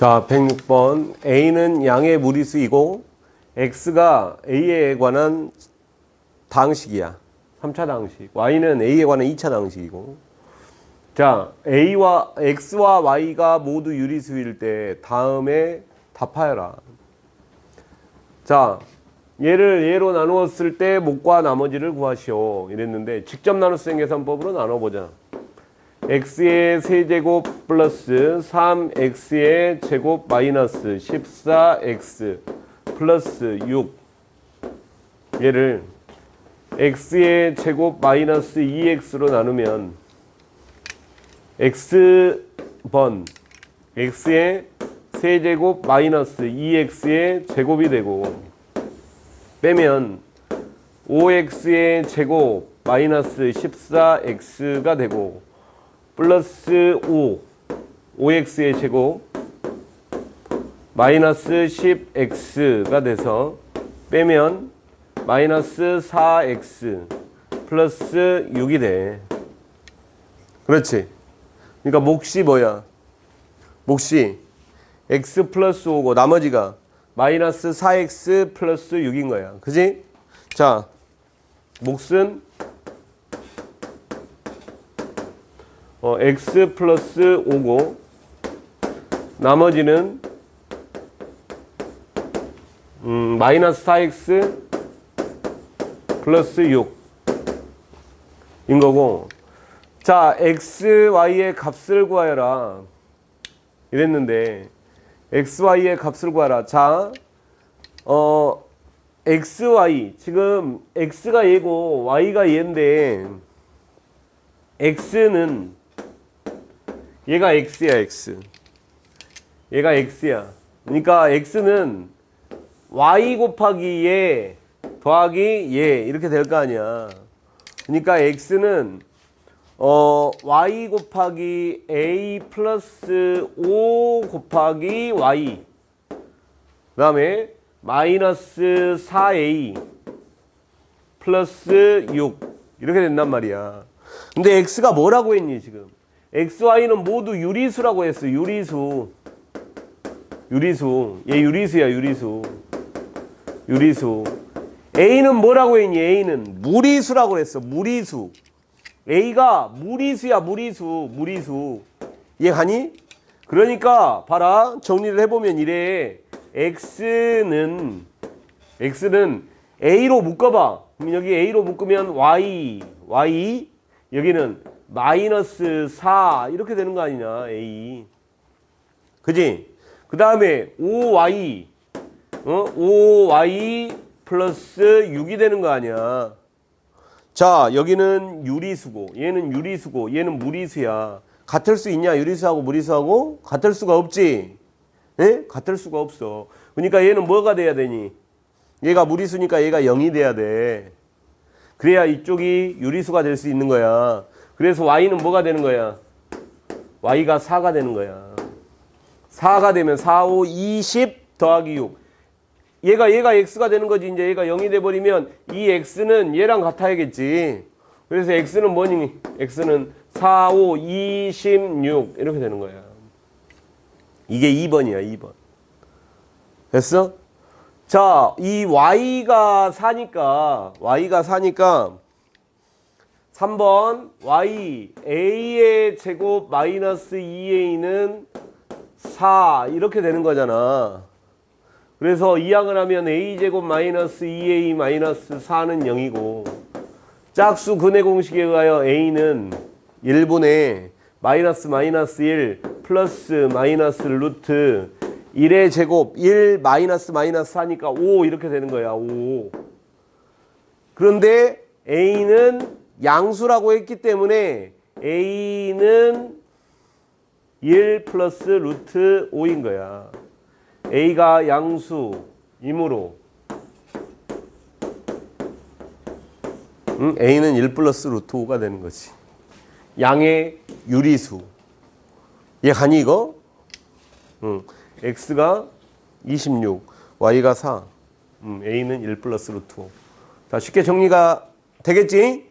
자, 106번. A는 양의 무리수이고, X가 A에 관한 당식이야. 3차 당식. Y는 A에 관한 2차 당식이고. 자, A와, X와 Y가 모두 유리수일 때, 다음에 답하여라. 자, 얘를 얘로 나누었을 때 목과 나머지를 구하시오. 이랬는데, 직접 나눗셈 계산법으로 나눠보자. X의 세제곱 플러스 3x의 제곱 마이너스 14x 플러스 6 얘를 x의 제곱 마이너스 2x로 나누면 x번 x의 세제곱 마이너스 2x의 제곱이 되고 빼면 5x의 제곱 마이너스 14x가 되고 플러스 5 5x의 제곱 마이너스 10x가 돼서 빼면 마이너스 4x 플러스 6이 돼. 그렇지. 그러니까 몫이 뭐야? 몫이 x 플러스 5고 나머지가 마이너스 4x 플러스 6인 거야. 그지? 자 몫은 어, x 플러스 5고 나머지는 음, 마이너스 4x 플러스 6인 거고. 자 x, y의 값을 구하여라. 이랬는데 x, y의 값을 구하라. 자 어, x, y. 지금 x가 얘고 y가 얘인데 x는 얘가 x야 x. 얘가 x야. 그러니까 x는 y 곱하기 얘 더하기 얘. 이렇게 될 거 아니야. 그러니까 x는 어 y 곱하기 a 플러스 5 곱하기 y. 그 다음에 마이너스 4a 플러스 6 이렇게 된단 말이야. 근데 x가 뭐라고 했니 지금 x, y는 모두 유리수라고 했어. 유리수. 유리수. 얘 유리수야, 유리수. 유리수. a는 뭐라고 했니? a는 무리수라고 했어. 무리수. a가 무리수야, 무리수. 무리수. 이해가니? 그러니까 봐라. 정리를 해보면 이래. x는 x는 a로 묶어봐. 그럼 여기 a로 묶으면 y, y. 여기는 마이너스 4 이렇게 되는 거 아니냐 A. 그지? 그 다음에 5Y 어? 5Y 플러스 6이 되는 거 아니야? 자 여기는 유리수고 얘는 유리수고 얘는 무리수야. 같을 수 있냐? 유리수하고 무리수하고 같을 수가 없지. 에? 같을 수가 없어. 그러니까 얘는 뭐가 돼야 되니? 얘가 무리수니까 얘가 0이 돼야 돼 그래야 이쪽이 유리수가 될 수 있는 거야 그래서 y는 뭐가 되는 거야? y가 4가 되는 거야. 4가 되면 4, 5, 20 더하기 6. 얘가 얘가 x가 되는 거지. 이제 얘가 0이 돼 버리면 이 x는 얘랑 같아야겠지. 그래서 x는 뭐니? x는 4, 5, 26 이렇게 되는 거야. 이게 2번이야, 2번. 됐어? 자, 이 y가 4니까 y가 4니까 3번 y a의 제곱 마이너스 2a는 4 이렇게 되는 거잖아. 그래서 이항을 하면 a 제곱 마이너스 2a 마이너스 4는 0이고 짝수 근해 공식에 의하여 a는 1분의 마이너스 마이너스 1 플러스 마이너스 루트 1의 제곱 1 마이너스 마이너스 4니까 5 이렇게 되는 거야 5 그런데 a는 양수라고 했기 때문에 a는 1 플러스 루트 5인 거야. a가 양수이므로 응? a는 1 플러스 루트 5가 되는 거지. 양의 유리수. 이해가니 이거? 응. X가 26, y가 4. 음, a는 1 플러스 루트 5. 자, 쉽게 정리가 되겠지?